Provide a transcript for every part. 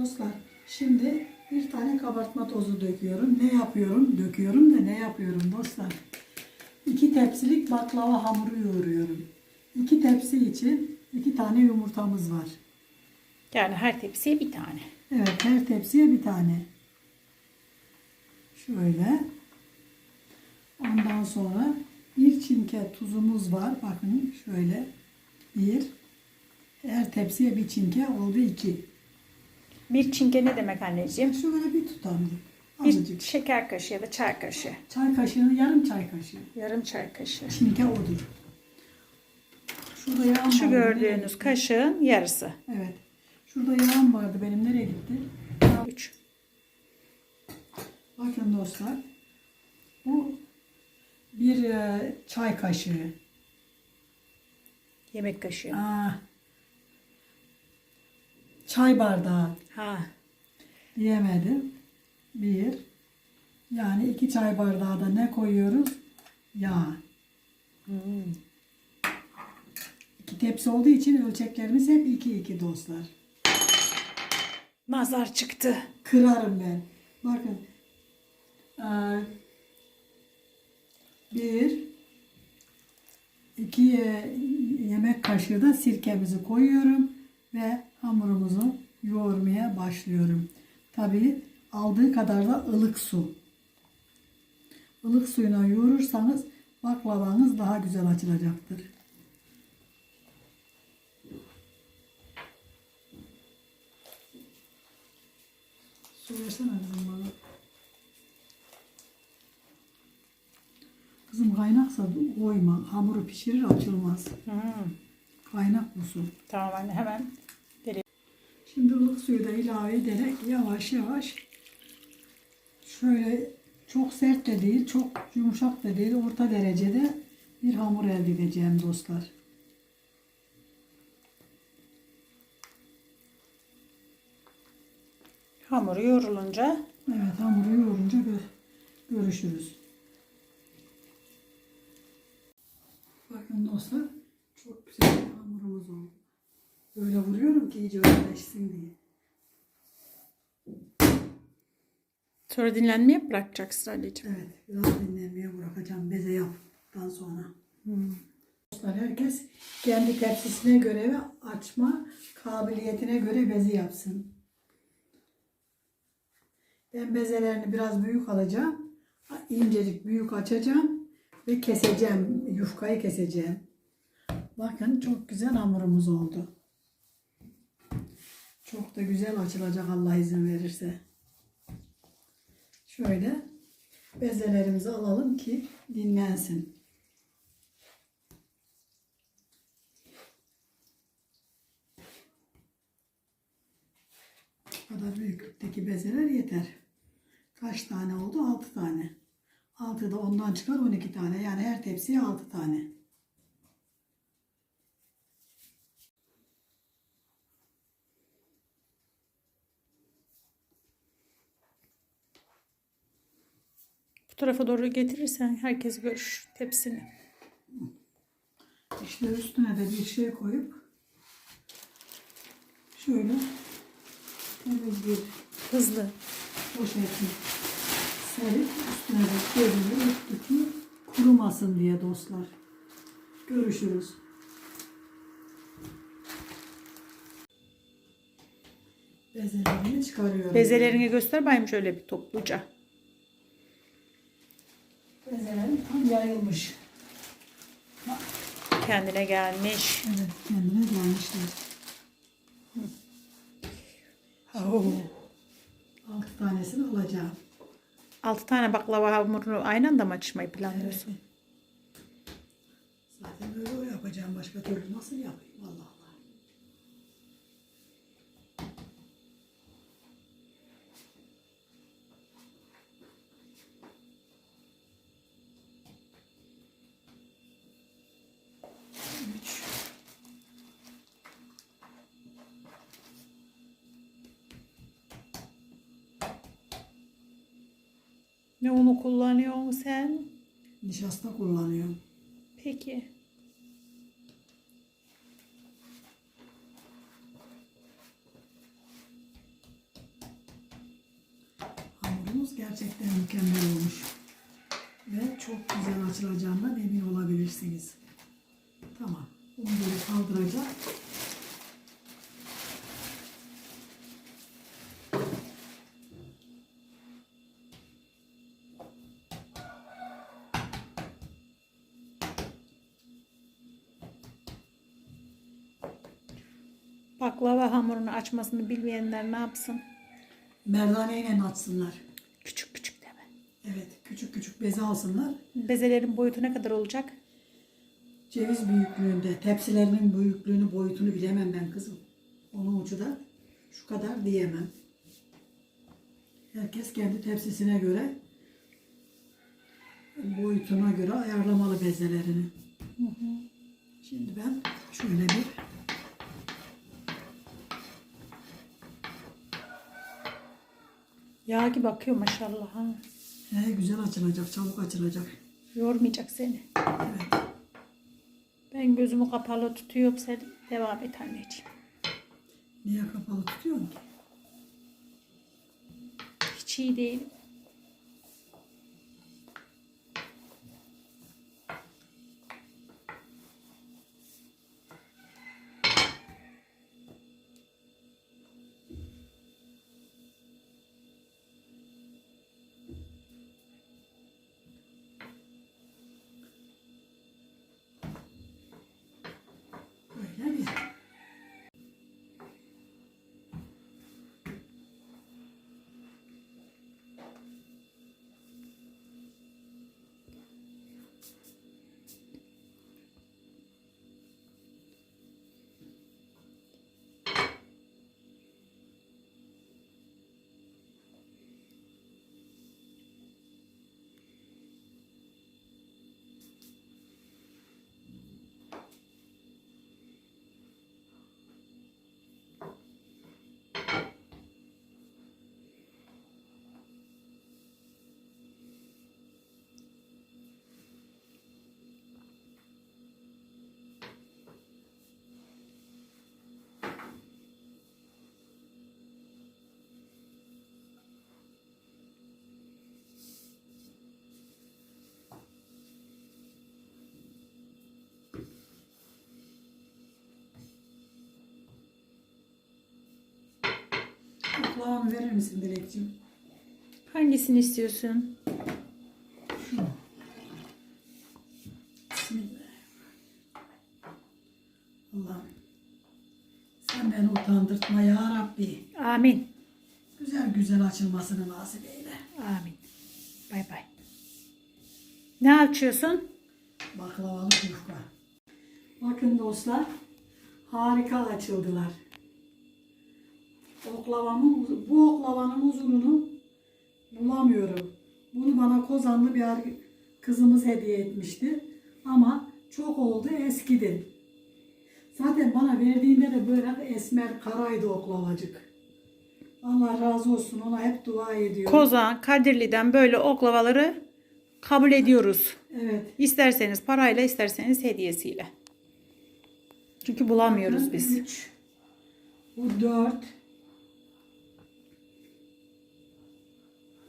Dostlar şimdi bir tane kabartma tozu döküyorum. Ne yapıyorum? Döküyorum da ne yapıyorum dostlar? İki tepsilik baklava hamuru yoğuruyorum. İki tepsi için iki tane yumurtamız var. Yani her tepsiye bir tane. Evet her tepsiye bir tane. Şöyle. Ondan sonra bir çimke tuzumuz var. Bakın şöyle. Bir. Her tepsiye bir çimke oldu iki. Bir çinge ne demek anneciğim? Şöyle bir tutalım. Bir Azıcık. şeker kaşığı ya da çay kaşığı. Çay kaşığını yarım çay kaşığı. Yarım çay kaşığı. Çimke odur. Şurada yağım Şu vardı. Nereye gördüğünüz gitti? kaşığın yarısı. Evet. Şurada yağım vardı benim. Nereye gitti? 3. Bakın dostlar. Bu bir e, çay kaşığı. Yemek kaşığı. Aa, çay bardağı Ha. diyemedim. Bir. Yani iki çay bardağı da ne koyuyoruz? Yağ. Hmm. İki tepsi olduğu için ölçeklerimiz hep iki iki dostlar. Nazar çıktı. Kırarım ben. Bakın. Ee, bir, iki e, yemek kaşığı da sirkemizi koyuyorum ve hamurumuzu yoğurmaya başlıyorum. Tabii aldığı kadar da ılık su. Ilık suyuna yoğurursanız baklavanız daha güzel açılacaktır. Su versene kızım bana. Kızım kaynaksa koyma. Hamuru pişirir açılmaz. Hmm. Kaynak bu su. Tamam anne hemen. Şimdi ılık suyu da ilave ederek yavaş yavaş şöyle çok sert de değil, çok yumuşak da değil, orta derecede bir hamur elde edeceğim dostlar. Hamuru yoğrulunca Evet hamuru yoğurunca gö- görüşürüz. Bakın dostlar çok güzel bir hamurumuz oldu. Böyle vuruyorum ki iyice özleşsin diye. sonra dinlenmeye bırakacaksın anneciğim? Evet biraz dinlenmeye bırakacağım beze yaptıktan sonra. Dostlar herkes kendi tepsisine göre ve açma kabiliyetine göre bezi yapsın. Ben bezelerini biraz büyük alacağım. incecik büyük açacağım ve keseceğim. Yufkayı keseceğim. Bakın çok güzel hamurumuz oldu. Çok da güzel açılacak Allah izin verirse. Şöyle bezelerimizi alalım ki dinlensin. Bu kadar büyüklükteki bezeler yeter. Kaç tane oldu? 6 tane. 6 da ondan çıkar 12 tane. Yani her tepsiye 6 tane. Tarafa doğru getirirsen herkes görür tepsini. İşte üstüne de bir şey koyup şöyle temiz bir Hızlı. poşeti serip üstüne de örttük mü kurumasın diye dostlar. Görüşürüz. Bezelerini çıkarıyorum. Bezelerini göster bayım şöyle bir topluca. Bezelerim tam yayılmış. Kendine gelmiş. Evet kendine gelmişler. Oo. Altı tanesini alacağım. 6 tane baklava hamurunu aynı anda mı açmayı planlıyorsun? Zaten böyle o yapacağım. Başka türlü nasıl yapayım Allah Ne onu kullanıyorsun sen? Nişasta kullanıyorum. Peki. Baklava hamurunu açmasını bilmeyenler ne yapsın? Merdaneyle açsınlar. Küçük küçük deme. Evet, küçük küçük beze alsınlar. Bezelerin boyutu ne kadar olacak? Ceviz büyüklüğünde, tepsilerinin büyüklüğünü, boyutunu bilemem ben kızım. Onun ucu da şu kadar diyemem. Herkes kendi tepsisine göre, boyutuna göre ayarlamalı bezelerini. Şimdi ben şöyle bir Yağ gibi akıyor maşallah. Ha. he, güzel açılacak, çabuk açılacak. Yormayacak seni. Evet. Ben gözümü kapalı tutuyorum sen devam et anneciğim. Niye kapalı tutuyorsun? Hiç iyi değil. Oklavamı verir misin Dilekciğim? Hangisini istiyorsun? Şunu. Allah'ım. Sen beni utandırtma ya Rabbi. Amin. Güzel güzel açılmasını nasip eyle. Amin. Bay bay. Ne açıyorsun? Baklavalı yufka. Bakın dostlar. Harika açıldılar. Oklavamın, bu oklavanın uzununu bulamıyorum. Bunu bana Kozanlı bir kızımız hediye etmişti. Ama çok oldu eskidi. Zaten bana verdiğinde de böyle esmer karaydı oklavacık. Allah razı olsun ona hep dua ediyorum. Kozan, Kadirli'den böyle oklavaları kabul ediyoruz. evet. İsterseniz parayla isterseniz hediyesiyle. Çünkü bulamıyoruz biz. 3 Bu 4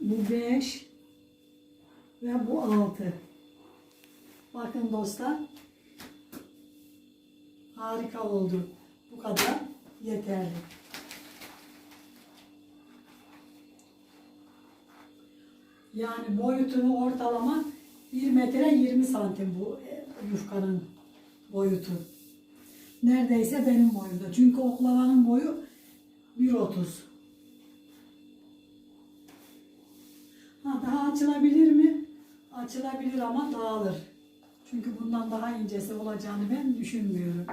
Bu 5 ve bu 6 Bakın dostlar harika oldu. Bu kadar yeterli. Yani boyutunu ortalama 1 metre 20 santim bu e, yufkanın boyutu. Neredeyse benim boyumda. Çünkü oklavanın boyu 1.30. Ha, daha açılabilir mi? Açılabilir ama dağılır. Çünkü bundan daha incesi olacağını ben düşünmüyorum.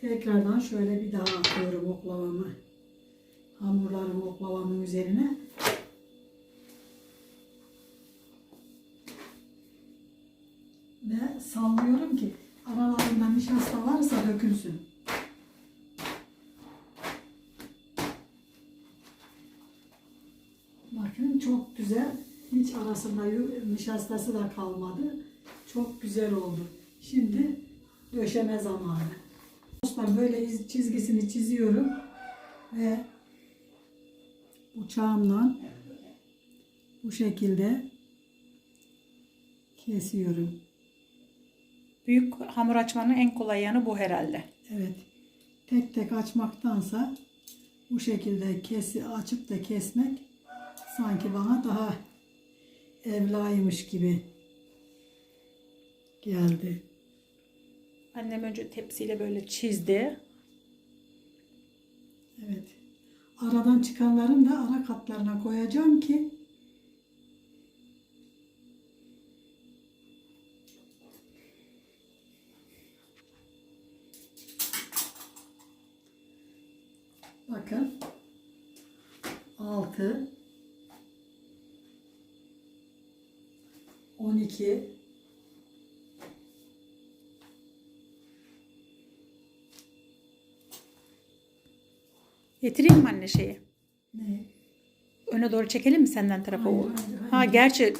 Tekrardan şöyle bir daha atıyorum oklavamı. Hamurlarımı oklavamın üzerine. Ve sallıyorum ki aralarında nişasta varsa dökülsün. Bakın çok güzel. Hiç arasında nişastası da kalmadı. Çok güzel oldu. Şimdi döşeme zamanı. Dostlar böyle iz- çizgisini çiziyorum ve bıçağımla bu şekilde kesiyorum. Büyük hamur açmanın en kolay yanı bu herhalde. Evet. Tek tek açmaktansa bu şekilde kesi açıp da kesmek sanki bana daha evlaymış gibi geldi. Annem önce tepsiyle böyle çizdi. Evet. Aradan çıkanların da ara katlarına koyacağım ki 6 12 Getireyim mi anne şeyi? ne? Öne doğru çekelim mi senden tarafa? Hayır, hayır, hayır. Ha gerçi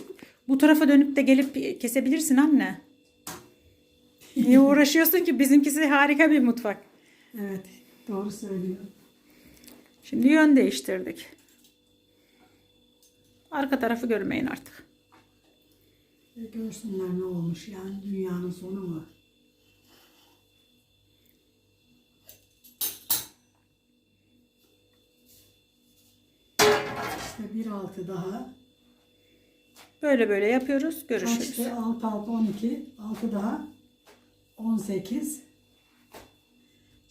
bu tarafa dönüp de gelip kesebilirsin anne. Niye uğraşıyorsun ki? Bizimkisi harika bir mutfak. Evet, doğru söylüyor. Şimdi yön değiştirdik. Arka tarafı görmeyin artık. E, görsünler ne olmuş yani dünyanın sonu mu? İşte bir altı daha. Böyle böyle yapıyoruz. Görüşürüz. Kaçtı? 6 6 12. 6 daha 18.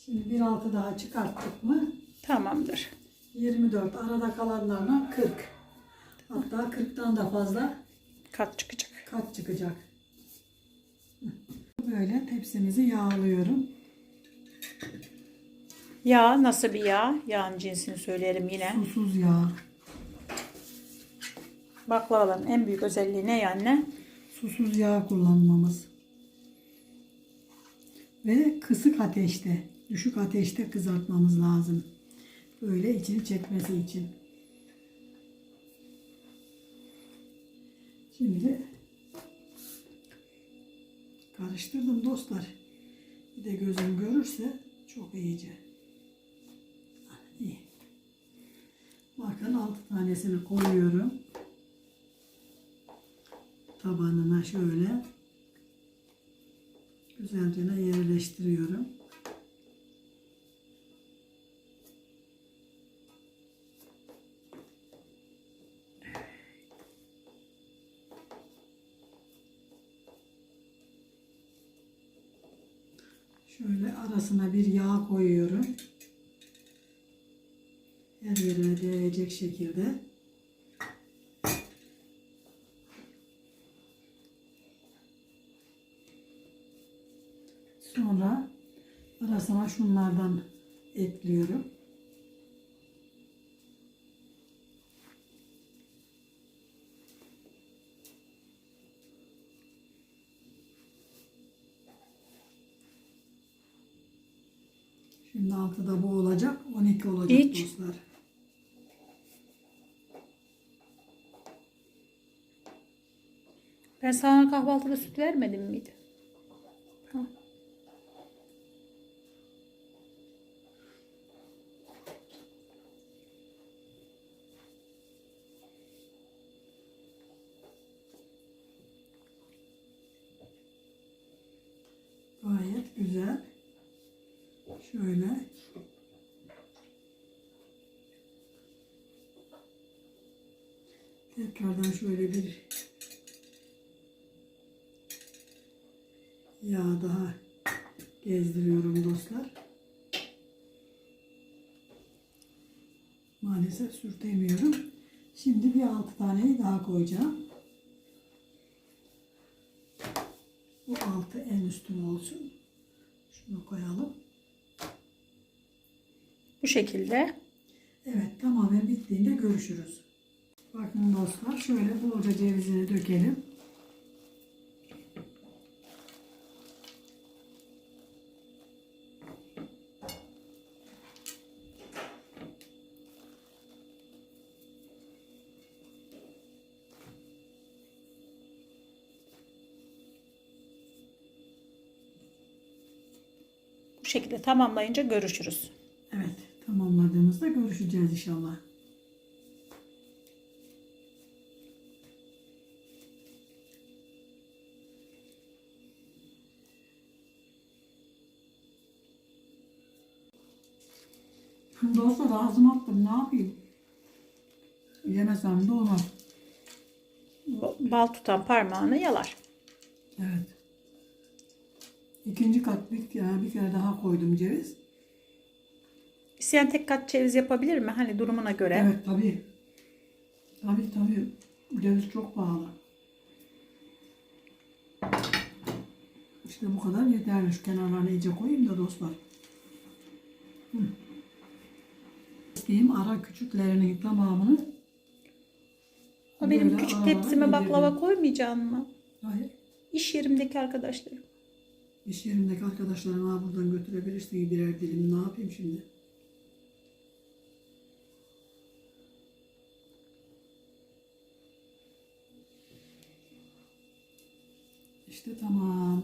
Şimdi bir altı daha çıkarttık mı? Tamamdır. 24. Arada kalanlarla 40. Hatta 40'tan da fazla Kat çıkacak. kat çıkacak. Böyle tepsimizi yağlıyorum. Yağ nasıl bir yağ? Yağın cinsini söyleyelim yine. Susuz yağ. Baklavaların en büyük özelliği ne anne? Susuz yağ kullanmamız. Ve kısık ateşte, düşük ateşte kızartmamız lazım. Böyle içini çekmesi için. Şimdi karıştırdım dostlar. Bir de gözüm görürse çok iyice. İyi. Bakın altı tanesini koyuyorum tabanına şöyle güzelce yerleştiriyorum. Arasına bir yağ koyuyorum. Her yerine değecek şekilde. Sonra arasına şunlardan ekliyorum. İç. Ben sana kahvaltıda süt vermedim miydi? Ha. Gayet güzel. Şöyle. Tekrardan şöyle bir yağ daha gezdiriyorum dostlar. Maalesef sürtemiyorum. Şimdi bir altı taneyi daha koyacağım. Bu altı en üstüm olsun. Şunu koyalım. Bu şekilde. Evet tamamen bittiğinde görüşürüz. Bakın dostlar şöyle bolca cevizini dökelim. şekilde tamamlayınca görüşürüz. Evet tamamladığımızda görüşeceğiz inşallah. Dostlar ağzıma attım ne yapayım? Yemesem de olmaz. Ba- Bal tutan parmağını yalar. Evet. İkinci kat bir kere, bir kere daha koydum ceviz. İsteyen tek kat ceviz yapabilir mi? Hani durumuna göre. Evet tabii. Tabii tabii. Ceviz çok pahalı. İşte bu kadar yeterli. Şu kenarlarına iyice koyayım da dostlar. Hı. Diyeyim ara küçüklerinin tamamını Ama benim küçük aralara tepsime baklava yedirdim. koymayacaksın mı? Hayır. İş yerimdeki arkadaşlarım. İş yerimdeki arkadaşlarıma buradan götürebilirsin birer dilim. Ne yapayım şimdi? İşte tamam.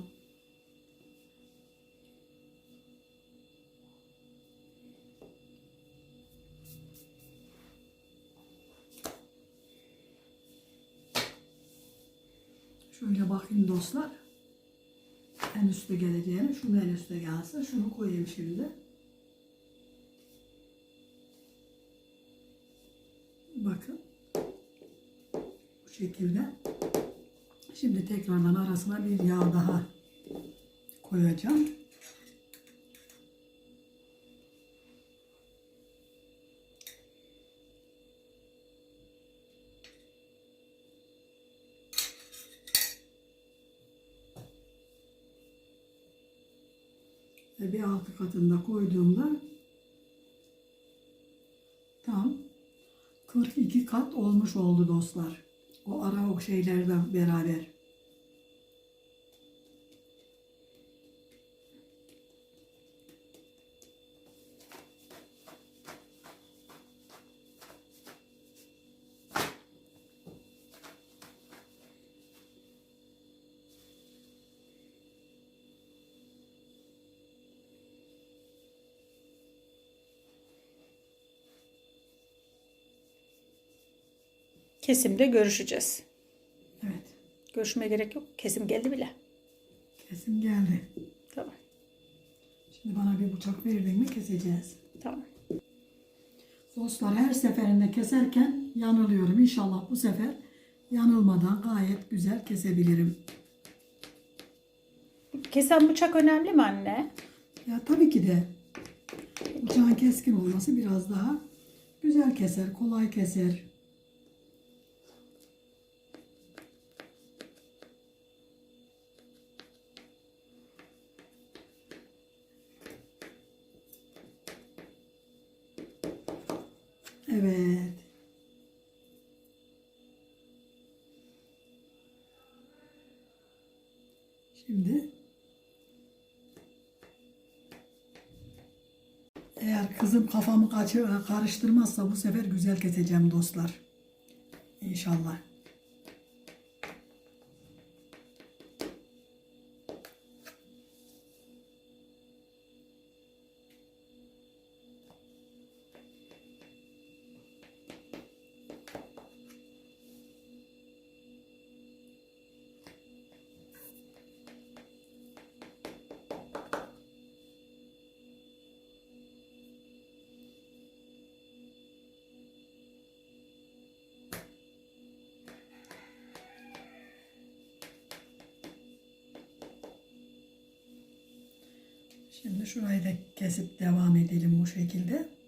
Şöyle bakayım dostlar. En üstte geleceğini, şunu en üstte gelsin. Şunu koyayım şimdi. Bakın. Bu şekilde. Şimdi tekrardan arasına bir yağ daha koyacağım. Ve bir altı katında koyduğumda tam 42 kat olmuş oldu dostlar. O ara o şeylerle beraber. Kesimde görüşeceğiz. Evet. Görüşmeye gerek yok. Kesim geldi bile. Kesim geldi. Tamam. Şimdi bana bir bıçak verdin mi keseceğiz. Tamam. Dostlar her seferinde keserken yanılıyorum. İnşallah bu sefer yanılmadan gayet güzel kesebilirim. Kesen bıçak önemli mi anne? Ya tabii ki de bıçağın keskin olması biraz daha güzel keser, kolay keser. Evet. Şimdi Eğer kızım kafamı karıştırmazsa bu sefer güzel keseceğim dostlar. İnşallah. Şimdi şurayı da kesip devam edelim bu şekilde.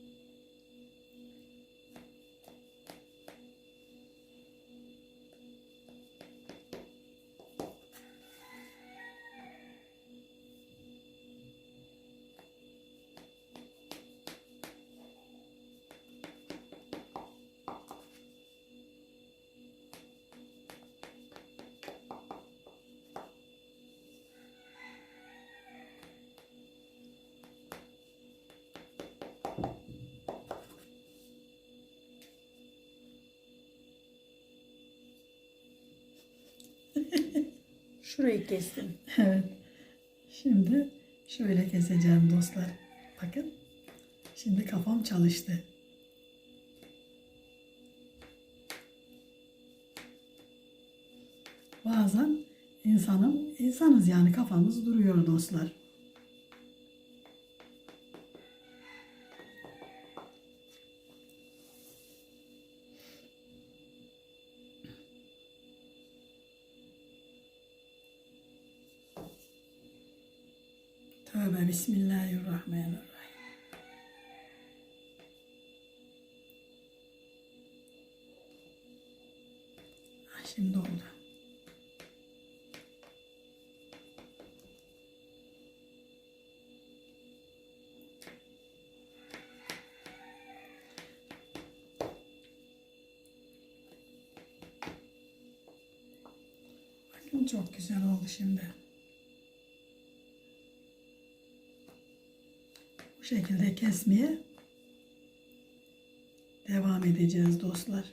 Şurayı kestim. Evet. Şimdi Şöyle keseceğim dostlar. Bakın. Şimdi kafam çalıştı. Bazen insanın, insanız yani kafamız duruyor dostlar. Bismillahirrahmanirrahim. Ha, Şimdi oldu. Bakın çok güzel oldu şimdi. Bu şekilde kesmeye devam edeceğiz dostlar.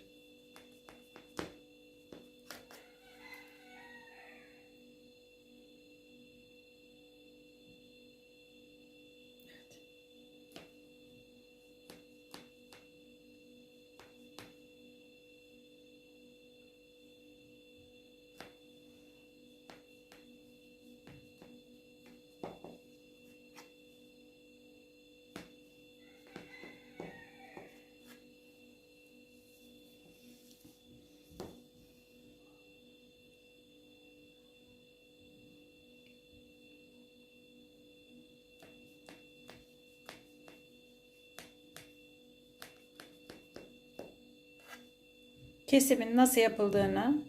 Kesimin nasıl yapıldığını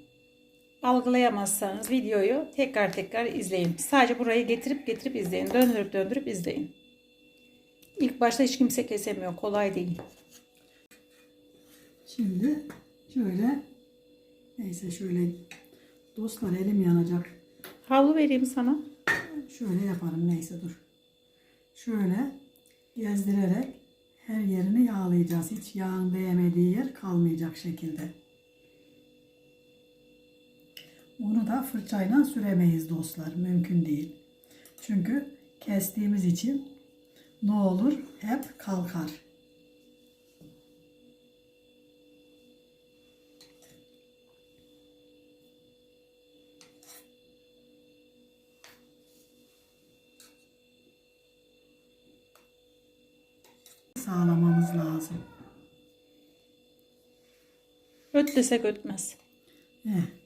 algılayamazsanız videoyu tekrar tekrar izleyin. Sadece burayı getirip getirip izleyin. Döndürüp döndürüp izleyin. İlk başta hiç kimse kesemiyor. Kolay değil. Şimdi şöyle neyse şöyle dostlar elim yanacak. Havlu vereyim sana. Şöyle yaparım neyse dur. Şöyle gezdirerek her yerini yağlayacağız. Hiç yağın değmediği yer kalmayacak şekilde. Bunu da fırçayla süremeyiz dostlar. Mümkün değil. Çünkü kestiğimiz için ne olur hep kalkar. Sağlamamız lazım. Öt desek ötmez. Eh.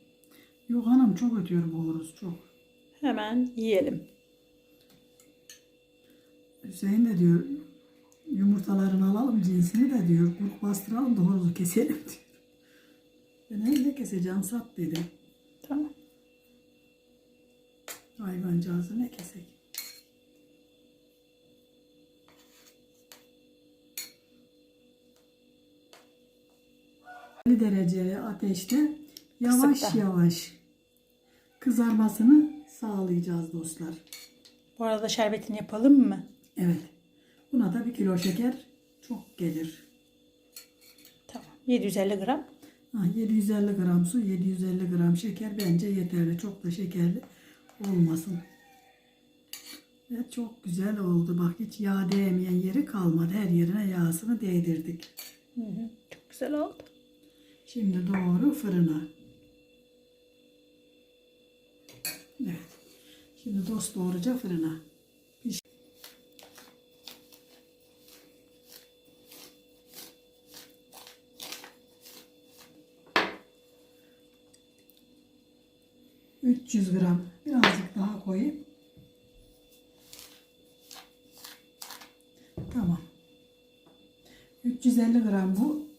Yok hanım çok ötüyor bu horoz çok. Hemen yiyelim. Hüseyin de diyor yumurtalarını alalım cinsini de diyor kuruk bastıralım da horozu keselim diyor. Ben elle keseceğim sat dedi. Tamam. Hayvancağızı ne kesek. 50 dereceli ateşte yavaş Kısıkta. yavaş kızarmasını sağlayacağız dostlar. Bu arada şerbetini yapalım mı? Evet. Buna da bir kilo şeker çok gelir. Tamam. 750 gram. Ha, 750 gram su, 750 gram şeker bence yeterli. Çok da şekerli olmasın. Ve çok güzel oldu. Bak hiç yağ değmeyen yeri kalmadı. Her yerine yağsını değdirdik. Hı hı. Çok güzel oldu. Şimdi doğru fırına. Evet. Şimdi dost doğruca fırına. Piş- ...300 gram birazcık daha koyayım. Tamam. 350 gram bu.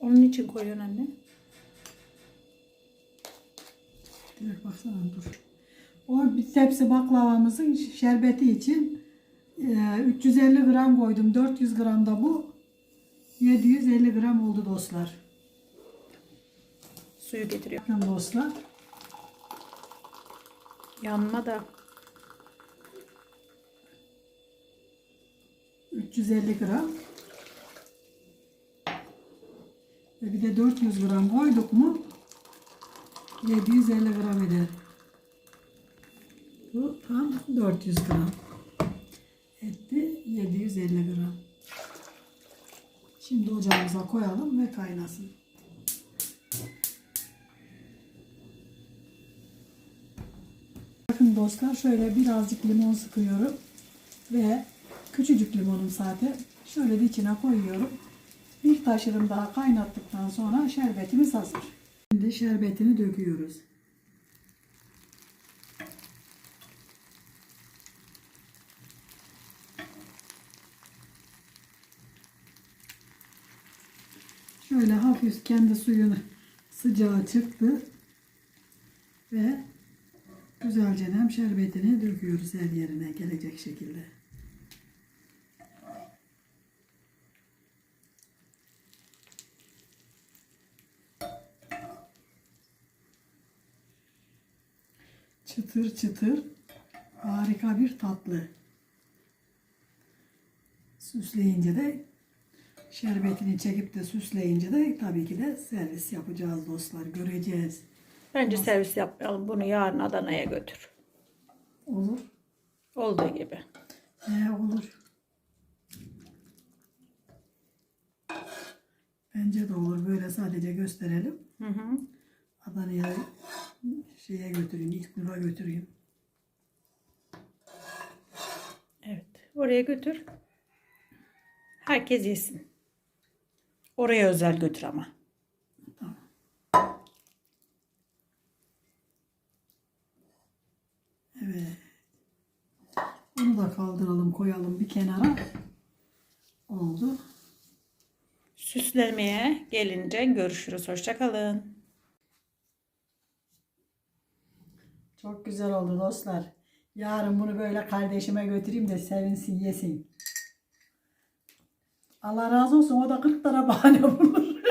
Onun için koyuyorsun anne. Dur baksana dur. O bir tepsi baklavamızın şerbeti için e, 350 gram koydum. 400 gram da bu. 750 gram oldu dostlar. Suyu getiriyor. Bakın dostlar. Yanma da. 350 gram. Ve bir de 400 gram koyduk mu 750 gram eder. Bu tam 400 gram. Etti 750 gram. Şimdi ocağımıza koyalım ve kaynasın. Bakın dostlar şöyle birazcık limon sıkıyorum ve küçücük limonum zaten şöyle de içine koyuyorum. Bir taşırım daha kaynattıktan sonra şerbetimiz hazır. Şimdi şerbetini döküyoruz. Şöyle hafif kendi suyunu sıcağı çıktı ve güzelce hem şerbetini döküyoruz her yerine gelecek şekilde. Çıtır çıtır harika bir tatlı. Süsleyince de şerbetini çekip de süsleyince de tabii ki de servis yapacağız dostlar. Göreceğiz. Bence servis yapmayalım. Bunu yarın Adana'ya götür. Olur. Olduğu gibi. He olur. Bence de olur. Böyle sadece gösterelim. Hı hı. Adana'ya şeye götüreyim. İlknur'a götüreyim. Evet. Oraya götür. Herkes yesin. Oraya özel götür ama. Evet. Onu da kaldıralım koyalım bir kenara. Oldu. Süslemeye gelince görüşürüz. Hoşçakalın. Çok güzel oldu dostlar. Yarın bunu böyle kardeşime götüreyim de sevinsin yesin. Allah razı olsun o da 40 tane bahane bulur.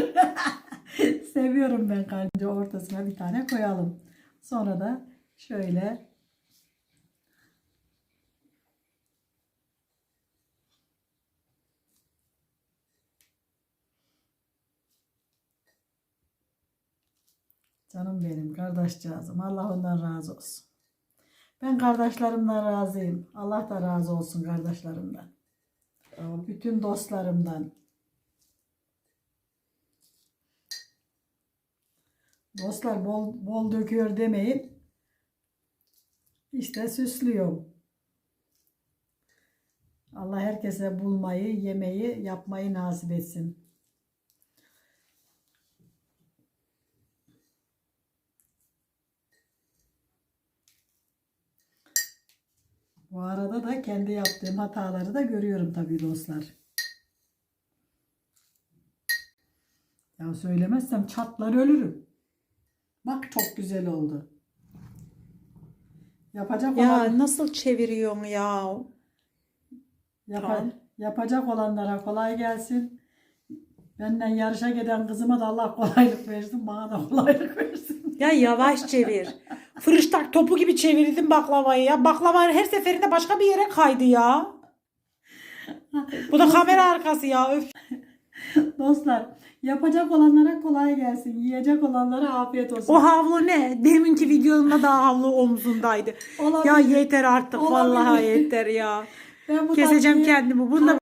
Seviyorum ben kardeşi ortasına bir tane koyalım. Sonra da şöyle Canım benim kardeşcağızım. Allah ondan razı olsun. Ben kardeşlerimden razıyım. Allah da razı olsun kardeşlerimden. Bütün dostlarımdan. Dostlar bol bol döküyor demeyin. İşte süslüyorum. Allah herkese bulmayı, yemeyi, yapmayı nasip etsin. Bu arada da kendi yaptığım hataları da görüyorum tabii dostlar. Ya söylemezsem çatlar ölürüm. Bak çok güzel oldu. Yapacak olan Ya nasıl çeviriyorsun ya? yapa- Tamam. yapacak olanlara kolay gelsin. Benden yarışa giden kızıma da Allah kolaylık versin, bana da kolaylık versin. Ya yavaş çevir. Fırıştak topu gibi çevirdin baklavayı ya. Baklava her seferinde başka bir yere kaydı ya. Bu da kamera arkası ya. Öf. Dostlar, yapacak olanlara kolay gelsin, yiyecek olanlara afiyet olsun. O havlu ne? Deminki videomda da havlu omzundaydı. Olabilir. Ya yeter artık. Olabilir. Vallahi yeter ya. Ben bu Keseceğim tatlıyı- kendimi. Bunda